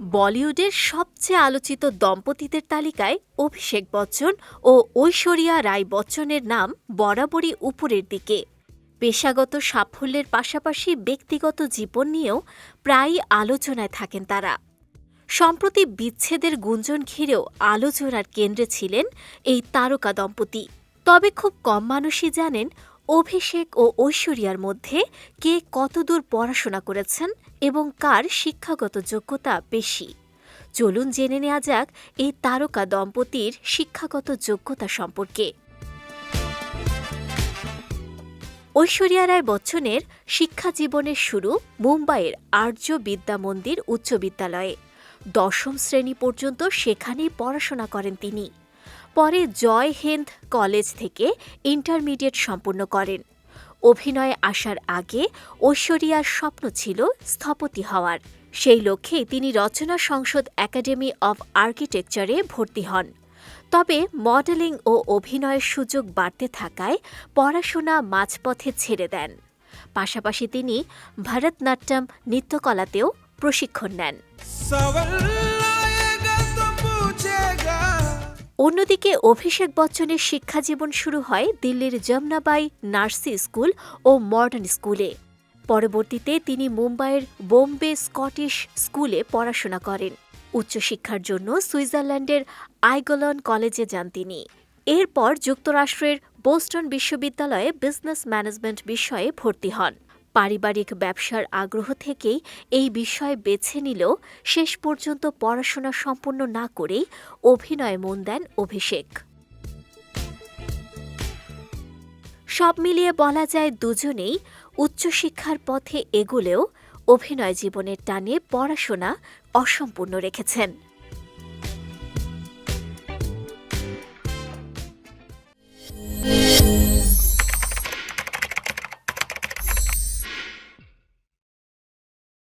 বলিউডের সবচেয়ে আলোচিত দম্পতিদের তালিকায় অভিষেক বচ্চন ও ঐশ্বরিয়া রায় বচ্চনের নাম বরাবরই উপরের দিকে। পেশাগত সাফল্যের পাশাপাশি ব্যক্তিগত জীবন নিয়েও প্রায়ই আলোচনায় থাকেন তারা। সম্প্রতি বিচ্ছেদের গুঞ্জন ঘিরেও আলোচনার কেন্দ্রে ছিলেন এই তারকা দম্পতি। তবে খুব কম মানুষই জানেন অভিষেক ও ঐশ্বরিয়ার মধ্যে কে কতদূর পড়াশোনা করেছেন এবং কার শিক্ষাগত যোগ্যতা বেশি? চলুন জেনে নেওয়া যাক এই তারকা দম্পতির শিক্ষাগত যোগ্যতা সম্পর্কে। ঐশ্বরিয়া রায় বচ্চনের শিক্ষা জীবনের শুরু মুম্বাইয়ের আর্য বিদ্যা মন্দির উচ্চ বিদ্যালয়ে। দশম শ্রেণি পর্যন্ত সেখানেই পড়াশোনা করেন তিনি। পরে জয় হিন্দ কলেজ থেকে ইন্টারমিডিয়েট সম্পূর্ণ করেন। অভিনয়ে আসার আগে ঐশ্বরিয়ার স্বপ্ন ছিল স্থপতি হওয়ার। সেই লক্ষ্যে তিনি রচনা সংসদ একাডেমি অব আর্কিটেকচারে ভর্তি হন। তবে মডেলিং ও অভিনয়ের সুযোগ বাড়তে থাকায় পড়াশোনা মাঝপথে ছেড়ে দেন। পাশাপাশি তিনি ভরতনাট্যম নৃত্যকলাতেও প্রশিক্ষণ নেন। অন্যদিকে অভিষেক বচ্চনের শিক্ষাজীবন শুরু হয় দিল্লির যমুনাবাই নার্সি স্কুল ও মডার্ন স্কুলে। পরবর্তীতে তিনি মুম্বাইয়ের বোম্বে স্কটিশ স্কুলে পড়াশোনা করেন। উচ্চশিক্ষার জন্য সুইজারল্যান্ডের আইগলন কলেজে যান তিনি। এরপর যুক্তরাষ্ট্রের বোস্টন বিশ্ববিদ্যালয়ে বিজনেস ম্যানেজমেন্ট বিষয়ে ভর্তি হন। পারিবারিক ব্যবসার আগ্রহ থেকেই এই বিষয় বেছে নিলেও শেষ পর্যন্ত পড়াশোনা সম্পূর্ণ না করেই অভিনয়ে মন দেন অভিষেক। সব মিলিয়ে বলা যায় দুজনেই উচ্চশিক্ষার পথে এগুলেও অভিনয় জীবনের টানে পড়াশোনা অসম্পূর্ণ রেখেছেন।